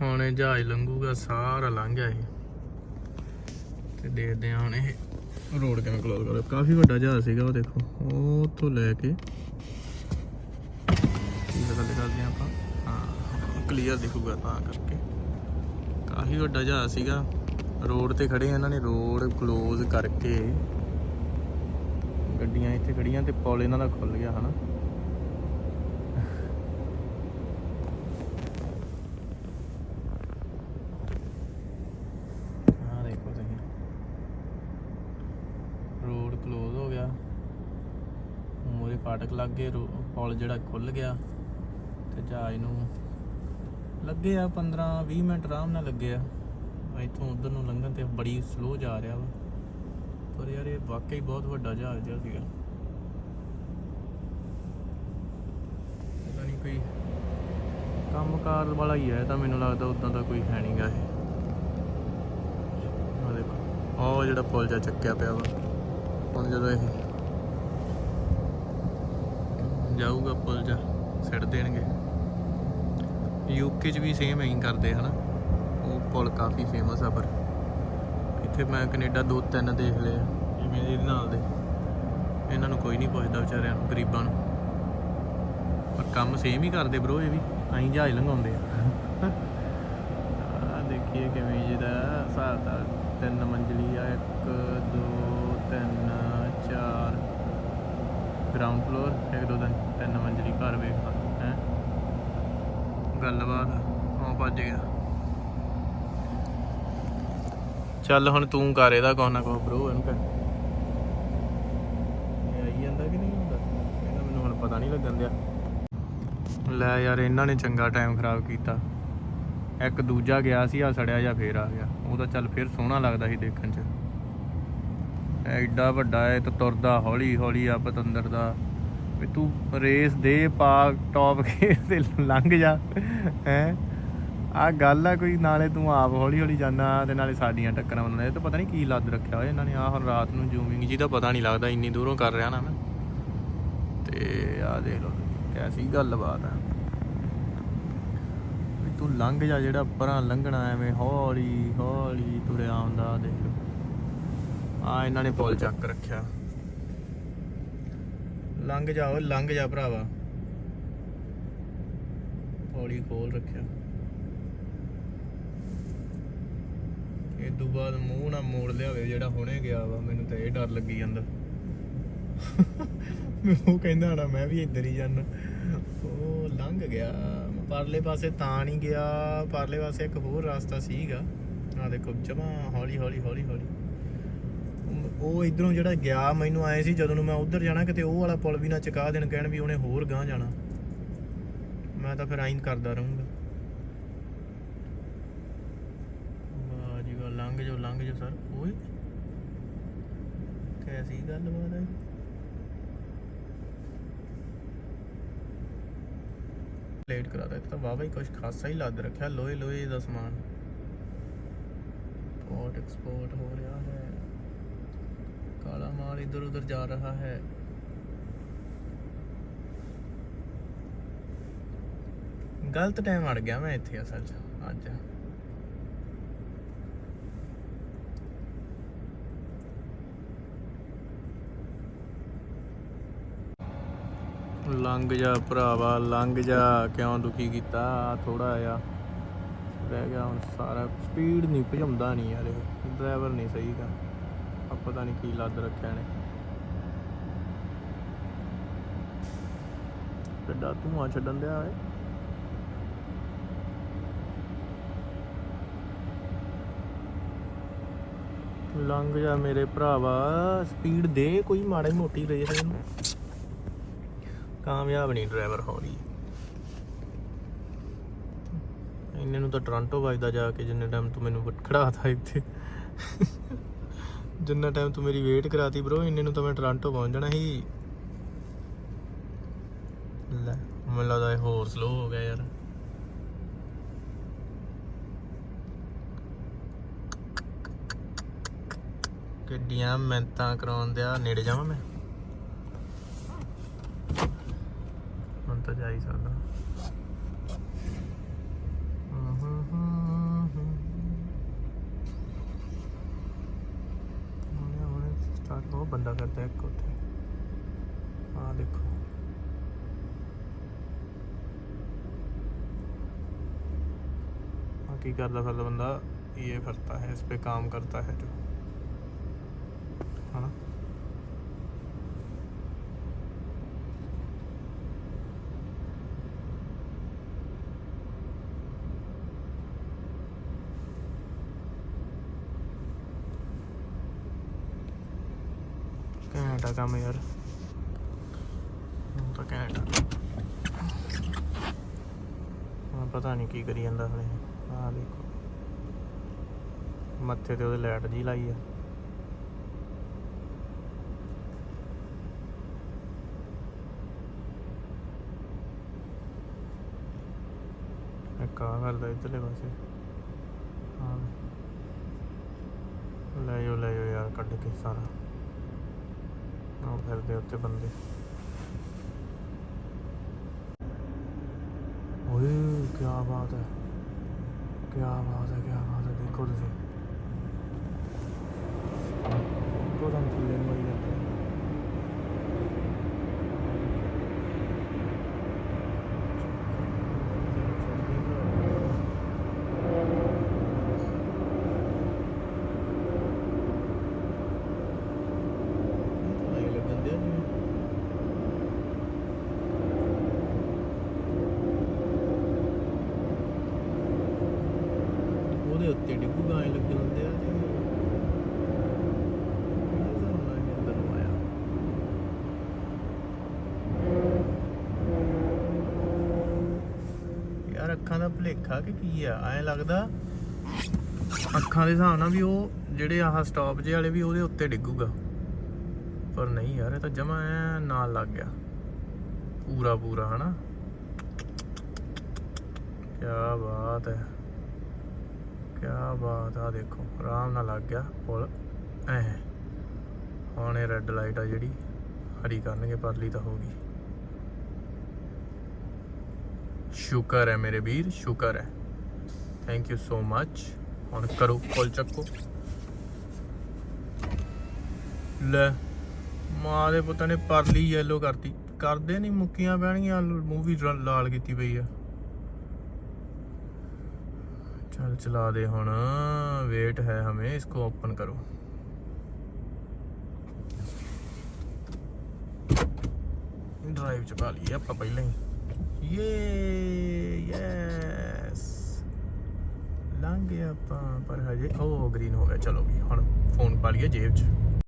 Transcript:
ਹੁਣ ਇਹ ਜਹਾਜ਼ ਲੰਘੂਗਾ, ਸਾਰਾ ਲੰਘ ਗਿਆ ਇਹ। ਤੇ ਦੇਖਦੇ ਹਾਂ ਹੁਣ ਇਹ ਰੋਡ ਕਿਵੇਂ ਕਲੋਜ਼ ਕਰੋ। ਕਾਫੀ ਵੱਡਾ ਜਹਾਜ਼ ਸੀਗਾ ਉਹ ਦੇਖੋ, ਉਹ ਤੋਂ ਲੈ ਕੇ ਕੀ ਗੱਲ ਕਰਦੇ ਹਾਂ ਆਪਾਂ। ਹਾਂ ਕਲੀਅਰ ਦਿਖੂਗਾ ਤਾਂ ਕਰਕੇ। ਕਾਫੀ ਵੱਡਾ ਜਹਾਜ਼ ਸੀਗਾ। ਰੋਡ ਤੇ ਖੜੇ ਇਹਨਾਂ ਨੇ, ਰੋਡ ਕਲੋਜ਼ ਕਰਕੇ। ਗੱਡੀਆਂ ਇੱਥੇ ਖੜੀਆਂ ਤੇ ਪੁਲ ਇਹਨਾਂ ਦਾ ਖੁੱਲ ਗਿਆ, ਹਨਾ ਆਹ ਦੇਖੋ ਤੁਸੀਂ ਰੋਡ ਕਲੋਜ਼ ਹੋ ਗਿਆ ਮੋਰੇ ਫਾਟਕ ਲੱਗ ਪੁਲ ਜਿਹੜਾ ਖੁੱਲ ਗਿਆ ਤੇ ਜਹਾਜ਼ ਨੂੰ ਲੱਗੇ ਆ 15 20 ਮਿੰਟ ਆਰਾਮ ਨਾਲ ਲੱਗੇ ਆ। ਇੱਥੋਂ ਉਧਰ ਨੂੰ ਲੰਘਣ ਤੇ ਬੜੀ ਸਲੋ ਜਾ ਰਿਹਾ ਵਾ। ਪਰ ਯਾਰ ਇਹ ਵਾਕਈ ਬਹੁਤ ਵੱਡਾ ਜਹਾਜ਼ ਜਿਹਾ ਸੀਗਾ। ਪਤਾ ਨਹੀਂ ਕੋਈ ਕੰਮਕਾਰ ਵਾਲਾ ਹੀ ਹੈ ਤਾਂ ਮੈਨੂੰ ਲੱਗਦਾ ਉਦਾਂ ਦਾ ਕੋਈ ਹੈ ਨਹੀਂਗਾ ਇਹ। ਆ ਦੇਖੋ ਉਹ ਜਿਹੜਾ ਪੁਲ ਜਾ ਚੱਕਿਆ ਪਿਆ ਵਾ। ਹੁਣ ਜਦੋਂ ਇਹ ਜਾਊਗਾ ਪੁਲ ਜਾ, ਸਿੱਟ ਦੇਣਗੇ। ਯੂਕੇ 'ਚ ਵੀ ਸੇਮ ਐਂ ਹੀ ਕਰਦੇ ਹਨਾ। ਉਹ ਪੁਲ ਕਾਫੀ ਫੇਮਸ ਆ ਪਰ ਇੱਥੇ ਮੈਂ ਕੈਨੇਡਾ ਦੋ ਤਿੰਨ ਦੇਖ ਲਏ ਜਿਵੇਂ ਇਹਦੇ ਨਾਲ ਦੇ। ਇਹਨਾਂ ਨੂੰ ਕੋਈ ਨਹੀਂ ਪੁੱਛਦਾ ਵਿਚਾਰਿਆਂ ਨੂੰ, ਗਰੀਬਾਂ ਨੂੰ। ਪਰ ਕੰਮ ਸੇਮ ਹੀ ਕਰਦੇ ਬ్రో ਇਹ ਵੀ। ਐਂ ਜਹਾਜ਼ ਲੰਘਾਉਂਦੇ ਆ। ਆ ਦੇਖੀਏ ਕਿਵੇਂ ਜਿਹਦਾ ਹਿਸਾਬ ਦਾ ਤਿੰਨ ਮੰਜ਼ਲੀ ਆ 1 2 3 4 ਗਰਾਊਂਡ ਫਲੋਰ ਇੱਕ, ਦੋ ਦਿਨ ਤਿੰਨ ਮੰਜ਼ਲੀ ਘਰ ਵੇਖਦਾ ਹੈ। ਗੱਲਬਾਤ ਹਾਂ ਭੱਜ ਗਿਆ। ਚੱਲ ਹੁਣ ਤੂੰ ਕਰ ਇਹਦਾ ਕੁਛ ਨਾ ਕੁਛ ਬ్రో ਇਹਨੂੰ ਕਹਿ। ਇਹ ਆਈ ਜਾਂਦਾ ਕਿ ਨਹੀਂ ਹੁੰਦਾ? ਇਹਦਾ ਮੈਨੂੰ ਹੁਣ ਪਤਾ ਨਹੀਂ ਲੱਗਣ ਦਿਆ। ਲੈ ਯਾਰ, ਇਹਨਾਂ ਨੇ ਚੰਗਾ ਟਾਈਮ ਖਰਾਬ ਕੀਤਾ। ਇੱਕ ਦੂਜਾ ਗਿਆ ਸੀ ਆ ਸੜਿਆ ਜਾਂ ਫੇਰ ਆ ਗਿਆ। ਉਹ ਤਾਂ ਚੱਲ ਫੇਰ ਸੋਹਣਾ ਲੱਗਦਾ ਸੀ ਦੇਖਣ 'ਚ। ਐਡਾ ਵੱਡਾ ਹੈ ਤੇ ਤੁਰਦਾ ਹੌਲੀ ਹੌਲੀ ਆ ਪਤੰਦਰ ਦਾ। ਵੀ ਤੂੰ ਰੇਸ ਦੇ ਪਾ, ਟੌਪ ਕੇ ਤੇ ਲੰਘ ਜਾ, ਹੈ। ਆ ਗੱਲ ਆ ਕੋਈ ਨਾਲੇ ਤੂੰ ਆਪ ਹੌਲੀ ਹੌਲੀ ਜਾਣਾ ਤੇ ਨਾਲੇ ਸਾਡੀਆਂ ਟੱਕਰਾਂ ਬਣਾਉਂਦੇ ਇਹ ਤਾਂ ਪਤਾ ਨਹੀਂ ਕੀ ਲੱਦ ਰੱਖਿਆ ਹੋਇਆ ਇਹਨਾਂ ਨੇ। ਆ ਹੁਣ ਰਾਤ ਨੂੰ ਜ਼ੂਮਿੰਗ ਜੀ ਦਾ ਪਤਾ ਨਹੀਂ ਲੱਗਦਾ, ਇੰਨੀ ਦੂਰੋਂ ਕਰ ਰਿਹਾ ਨਾ ਮੈਂ। ਤੇ ਆ ਦੇਖ ਲਓ ਕੈਸੀ ਗੱਲਬਾਤ ਆ। ਵੀ ਤੂੰ ਲੰਘ ਜਾ ਜਿਹੜਾ ਪਰਾਂ ਲੰਘਣਾ, ਐਵੇਂ ਹੌਲੀ ਹੌਲੀ ਤੁਰਿਆ ਆਉਂਦਾ, ਦੇਖ ਆ ਇਹਨਾਂ ਨੇ ਪੁਲ ਚੱਕ ਰੱਖਿਆ। ਲੰਘ ਜਾ, ਓਏ ਲੰਘ ਜਾ ਭਰਾਵਾ। ਹੌਲੀ ਖੋਲ ਰੱਖਿਆ। ਇਹ ਤੋਂ ਬਾਅਦ ਮੂੰਹ ਨਾ ਮੋੜ ਲਿਆਵੇ ਜਿਹੜਾ ਹੁਣੇ ਗਿਆ ਵਾ, ਮੈਨੂੰ ਤਾਂ ਇਹ ਡਰ ਲੱਗੀ ਜਾਂਦਾ। ਉਹ ਕਹਿੰਦਾ ਨਾ ਮੈਂ ਵੀ ਇੱਧਰ ਹੀ ਜਾਣਾ ਉਹ ਲੰਘ ਗਿਆ। ਪਰਲੇ ਪਾਸੇ ਤਾਂ ਨਹੀਂ ਗਿਆ, ਪਰਲੇ ਪਾਸੇ ਇੱਕ ਹੋਰ ਰਸਤਾ ਸੀਗਾ। ਆ ਦੇਖੋ, ਜਮਾ ਹੌਲੀ ਹੌਲੀ ਹੌਲੀ ਹੌਲੀ ਉਹ ਇਧਰੋਂ ਜਿਹੜਾ ਗਿਆ, ਮੈਨੂੰ ਆਏ ਸੀ ਜਦੋਂ ਨੂੰ ਮੈਂ ਉਧਰ ਜਾਣਾ, ਕਿਤੇ ਉਹ ਵਾਲਾ ਪੁਲ ਵੀ ਨਾ ਚੁਕਾ ਦੇਣ, ਕਹਿਣ ਵੀ ਉਹਨੇ ਹੋਰ ਗਾਂ ਜਾਣਾ। ਮੈਂ ਤਾਂ ਫਿਰ ਆਈਂ ਕਰਦਾ ਰਹੂੰਗਾ। ਵਾਹ ਜੀ ਵਾਹ, ਲੰਘ ਜਾਓ ਲੰਘ ਜਾਓ ਸਰ। ਓਏ, ਕੈਸੀ ਗੱਲ ਬਾਤ ਹੈ? ਲੇਟ ਕਰਾ ਦਿੱਤਾ ਤਾਂ ਵਾਹ ਹੀ ਕੁਝ ਖਾਸਾ ਹੀ ਲੱਦ ਰੱਖਿਆ ਲੋਹੇ ਲੋਹੇ ਦਾ ਸਮਾਨ। ਪੋਰਟ ਐਕਸਪੋਰਟ ਹੋ ਰਿਹਾ ਹੈ। ਕਾਲਾ ਮਾਲ ਇਧਰ ਉਧਰ ਜਾ ਰਹਾ ਹੈ। ਗਲਤ ਟਾਈਮ ਅੜ ਗਿਆ ਮੈਂ ਇੱਥੇ ਅਸਲ 'ਚ, ਅੱਜ। ਲੰਘ ਜਾ ਭਰਾਵਾ, ਲੰਘ ਜਾ। ਕਿਉਂ ਦੁਖੀ ਕੀਤਾ? ਥੋੜਾ ਜਿਹਾ ਰਹਿ ਗਿਆ ਹੁਣ ਸਾਰਾ। ਸਪੀਡ ਨਹੀਂ ਭਜਾਉਂਦਾ ਨਹੀਂ ਯਾਰ ਇਹ। ਡਰਾਈਵਰ ਨਹੀਂ ਸਹੀ ਗਾ। ਆ ਪਤਾ ਨਹੀਂ ਕੀ ਲੱਦ ਰੱਖਿਆ ਨੇ। ਕਿੱਡਾ ਧੂਆਂ ਛੱਡਣ ਦਿਆ ਏ ਲੰਘ ਜਾ ਮੇਰੇ ਭਰਾਵਾ ਸਪੀਡ ਦੇ ਕੋਈ ਮਾੜੀ ਮੋਟੀ ਰੇਸ ਇਹਨੂੰ ਕਾਮਯਾਬ ਨਹੀਂ ਡਰਾਈਵਰ ਹੋ ਰਹੀ ਇੰਨੇ ਨੂੰ ਤਾਂ ਟੋਰਾਂਟੋ ਵੱਜਦਾ ਜਾ ਕੇ, ਜਿੰਨੇ ਟਾਈਮ ਤੂੰ ਮੈਨੂੰ ਖੜਾਤਾ ਇੱਥੇ। ਜਿੰਨਾ ਟਾਈਮ ਤੂੰ ਮੇਰੀ ਵੇਟ ਕਰਾਤੀ ਬ్రో ਇੰਨੇ ਨੂੰ ਤਾਂ ਮੈਂ ਟੋਰਾਂਟੋ ਪਹੁੰਚ ਜਾਣਾ ਸੀ। ਲੈ, ਮੈਨੂੰ ਲੱਗਦਾ ਇਹ ਹੋਰ ਸਲੋ ਹੋ ਗਿਆ ਯਾਰ। ਕਿੱਡੀਆਂ ਮਿਹਨਤਾਂ ਕਰਾਉਣ ਦਿਆ, ਨੇੜੇ ਜਾਵਾਂ ਮੈਂ? ਹੁਣ ਤਾਂ ਜਾ ਹੀ ਸਕਦਾ। ਬੰਦਾ ਕਰਦਾ ਇੱਕ ਉੱਥੇ ਆ ਦੇਖੋ हाँ की करता फिरता बंदा ये करता है इस पे काम करता है जो है ना ਘੈਂਟ ਆ ਕੰਮ ਯਾਰ ਹੁਣ ਤਾਂ ਘੈਂਟ ਆ ਪਤਾ ਨਹੀਂ ਕੀ ਕਰੀ ਜਾਂਦਾ ਹਲੇ। ਆਹ ਦੇਖੋ। ਮੱਥੇ ਤੇ ਉਹਦੇ ਲਾਈਟ ਜੀ ਲਾਈ ਆ। ਇੱਕ ਆ ਕਰਦਾ ਇੱਧਰਲੇ ਪਾਸੇ। ਹਾਂ ਲੈ ਜਾਓ ਲੈ ਜਾਓ ਯਾਰ, ਕੱਢ ਕੇ ਸਾਰਾ। ਉਹ ਫਿਰਦੇ ਉੱਤੇ ਬੰਦੇ। ਓਏ ਕੀ ਬਾਤ ਹੈ। ਕੀ ਬਾਤ ਹੈ ਕੀ ਬਾਤ ਹੈ, ਦੇਖੋ ਤੁਸੀਂ ਇੱਕੋ ਦਮ ਥੱਲੇ ਨੂੰ ਆਈ ਜਾਂਦੇ ਆ। ਇਹ ਤਾਂ ਐਂ ਲੱਗਣ ਡਿਆ ਜਿਵੇਂ ਉਹਦੇ ਉੱਤੇ ਡਿੱਗੂਗਾ ਐ ਲੱਗਣ ਹੁੰਦੇ ਆ ਤੇ ਕਿਹੜੇ ਹਿਸਾਬ ਨਾਲ ਇਹ ਅੰਦਰ ਨੂੰ ਆਇਆ ਯਾਰ ਅੱਖਾਂ ਦਾ ਭੁਲੇਖਾ ਕਿ ਕੀ ਆ? ਐ ਲੱਗਦਾ ਅੱਖਾਂ ਦੇ ਹਿਸਾਬ ਨਾਲ ਵੀ ਉਹ ਜਿਹੜੇ ਆਹ ਸਟਾਪ ਜੇ ਵਾਲੇ ਵੀ ਉਹਦੇ ਉੱਤੇ ਡਿੱਗੂਗਾ। ਪਰ ਨਹੀਂ ਯਾਰ, ਇਹ ਤਾਂ ਜਮਾ ਐ ਨਾਲ ਲੱਗ ਗਿਆ। ਪੂਰਾ ਪੂਰਾ, ਹਨਾ? ਕੀ ਬਾਤ ਹੈ ਕਿਆ ਬਾਤ ਆ, ਦੇਖੋ, ਆਰਾਮ ਨਾਲ ਲੱਗ ਗਿਆ ਪੁਲ। ਐ। ਹੁਣ ਇਹ ਰੈੱਡ ਲਾਈਟ ਆ ਜਿਹੜੀ, ਹਰੀ ਕਰਨਗੇ, ਪਰਲੀ ਤਾਂ ਹੋ ਗਈ। ਸ਼ੁਕਰ ਹੈ ਮੇਰੇ ਵੀਰ ਸ਼ੁਕਰ ਹੈ ਥੈਂਕ ਯੂ ਸੋ ਮੱਚ ਹੁਣ ਕਰੋ ਪੁਲ ਚੱਕੋ ਲੈ ਮਾਂ ਦੇ ਪੁੱਤਾਂ ਨੇ ਪਰਲੀ ਯੈਲੋ ਕਰਤੀ ਕਰਦੇ ਨਹੀਂ ਮੁੱਕੀਆਂ ਪੈਣਗੀਆਂ ਮੂਵੀ ਲਾਲ ਕੀਤੀ ਪਈ ਆ चल चला दे ਹੁਣ वेट है हमें इसको ओपन करो ਡਰਾਈਵ ਚ ਪਾ ਲਈਏ ਆਪਾਂ ਪਹਿਲਾਂ ਹੀ ਯੇ ਯੈਸ ਲੰਘ ਗਏ ਆਪਾਂ, ਪਰ ਹਜੇ ਉਹ ਗ੍ਰੀਨ ਹੋ ਗਿਆ, ਚਲੋ ਵੀ ਹੁਣ ਫੋਨ ਪਾ ਲਈਏ ਜੇਬ ਚ।